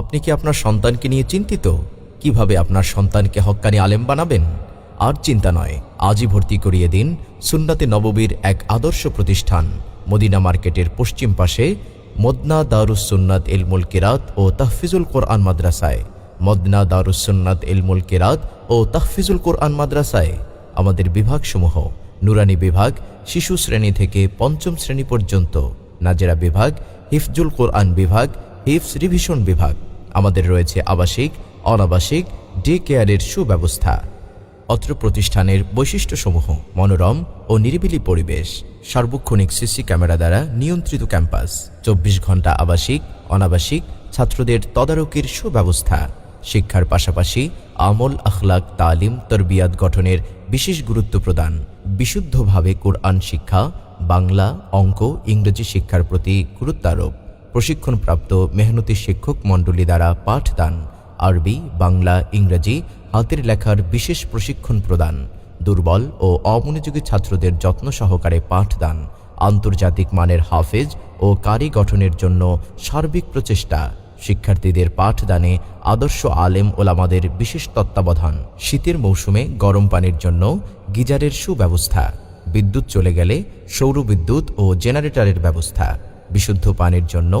আপনি কি আপনার সন্তানকে নিয়ে চিন্তিত? কীভাবে আপনার সন্তানকে হক্কানি আলেম বানাবেন? আর চিন্তা নয়, আজই ভর্তি করিয়ে দিন সুন্নাতে নববীর এক আদর্শ প্রতিষ্ঠান, মদিনা মার্কেটের পশ্চিম পাশে মদনা দারুসুন্নাত এলমুল কেরাত ও তাহফিজুল কোরআন মাদ্রাসায়। মদনা দারুসুন্নাত এলমুল কেরাত ও তাহফিজুল কোরআন মাদ্রাসায়। আমাদের বিভাগসমূহ, নুরানি বিভাগ, শিশু শ্রেণি থেকে পঞ্চম শ্রেণি পর্যন্ত। নাজেরা বিভাগ, হিফজুল কোরআন বিভাগ হিফস রিভিশন বিভাগ। আমাদের রয়েছে আবাসিক, অনাবাসিক ডে কেয়ারের সুব্যবস্থা, অত্র প্রতিষ্ঠানের বৈশিষ্ট্যসমূহ, মনোরম ও নিরিবিলি পরিবেশ, সার্বক্ষণিক সিসি ক্যামেরা দ্বারা নিয়ন্ত্রিত ক্যাম্পাস, চব্বিশ ঘণ্টা আবাসিক, অনাবাসিক, ছাত্রদের তদারকির সুব্যবস্থা, শিক্ষার পাশাপাশি আমল, আখলাক, তালিম, তরবিয়াত গঠনের বিশেষ গুরুত্ব প্রদান, বিশুদ্ধভাবে কোরআন শিক্ষা, বাংলা, অঙ্ক, ইংরেজি শিক্ষার প্রতি গুরুত্বারোপ। প্রশিক্ষণপ্রাপ্ত মেহনতি শিক্ষক মণ্ডলী দ্বারা পাঠদান, আরবি, বাংলা, ইংরেজি হাতের লেখার বিশেষ প্রশিক্ষণ প্রদান, দুর্বল ও অমনোযোগী ছাত্রদের যত্ন সহকারে পাঠদান, আন্তর্জাতিক মানের হাফেজ ও কারি গঠনের জন্য সার্বিক প্রচেষ্টা, শিক্ষার্থীদের পাঠদানে আদর্শ আলেম ওলামাদের বিশেষ তত্ত্বাবধান, শীতের মৌসুমে গরম পানির জন্য গিজারের সুব্যবস্থা, বিদ্যুৎ চলে গেলে সৌর বিদ্যুৎ ও জেনারেটরের ব্যবস্থা। বিশুদ্ধ পানির জন্য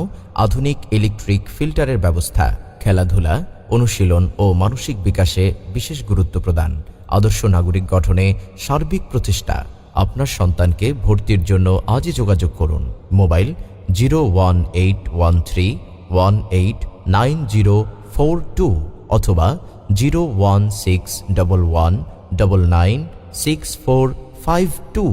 আধুনিক ইলেকট্রিক ফিল্টারের ব্যবস্থা, খেলাধুলা, অনুশীলন ও মানসিক বিকাশে বিশেষ গুরুত্ব প্রদান। আদর্শ নাগরিক গঠনে সার্বিক প্রচেষ্টা আপনার সন্তানকে ভর্তির জন্য আজই যোগাযোগ করুন। Mobile zero one eight one three one eight nine zero four two অথবা zero one six double one double nine six four five two